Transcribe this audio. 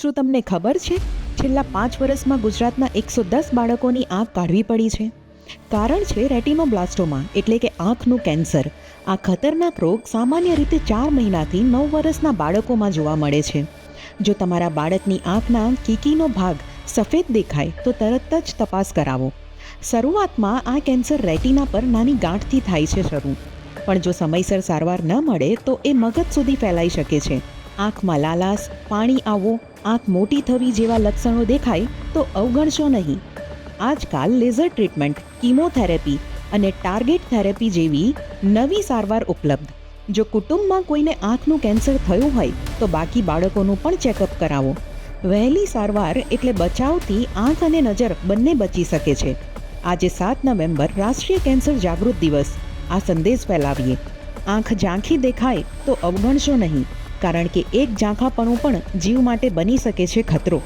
શું તમને ખબર છે? છેલ્લા પાંચ વર્ષમાં ગુજરાતના એકસો દસ બાળકોની આંખ કાઢવી પડી છે. કારણ છે રેટિનોબ્લાસ્ટોમા, એટલે કે આંખનું કેન્સર. આ ખતરનાક રોગ સામાન્ય રીતે ચાર મહિનાથી નવ વર્ષના બાળકોમાં જોવા મળે છે. જો તમારા બાળકની આંખના કીકીનો ભાગ સફેદ દેખાય, તો તરત જ તપાસ કરાવો. શરૂઆતમાં આ કેન્સર રેટિના પર નાની ગાંઠથી થાય છે શરૂ. પણ જો સમયસર સારવાર ન મળે, તો એ મગજ સુધી ફેલાઈ શકે છે. આંખમાં લાલાશ, પાણી આવવું આંખ મોટી થવી જેવા લક્ષણો દેખાય તો અવગણશો નહીં. આજકાલ લેઝર ટ્રીટમેન્ટ, કીમોથેરેપી અને ટાર્ગેટ થેરેપી જેવી નવી સારવાર ઉપલબ્ધ. જો કુટુંબમાં કોઈને આંખનું કેન્સર થયું હોય, તો બાકી બાળકોનું પણ ચેકઅપ કરાવો. વહેલી સારવાર એટલે બચાવથી આંખ અને નજર બંને બચી શકે છે. આજે સાત નવેમ્બર, રાષ્ટ્રીય કેન્સર જાગૃત દિવસ. આ સંદેશ ફેલાવીએ. આંખ ઝાંખી દેખાય તો અવગણશો નહીં. કારણ કે એક ઝાંખાપણું પણ જીવ માટે બની શકે છે ખતરો.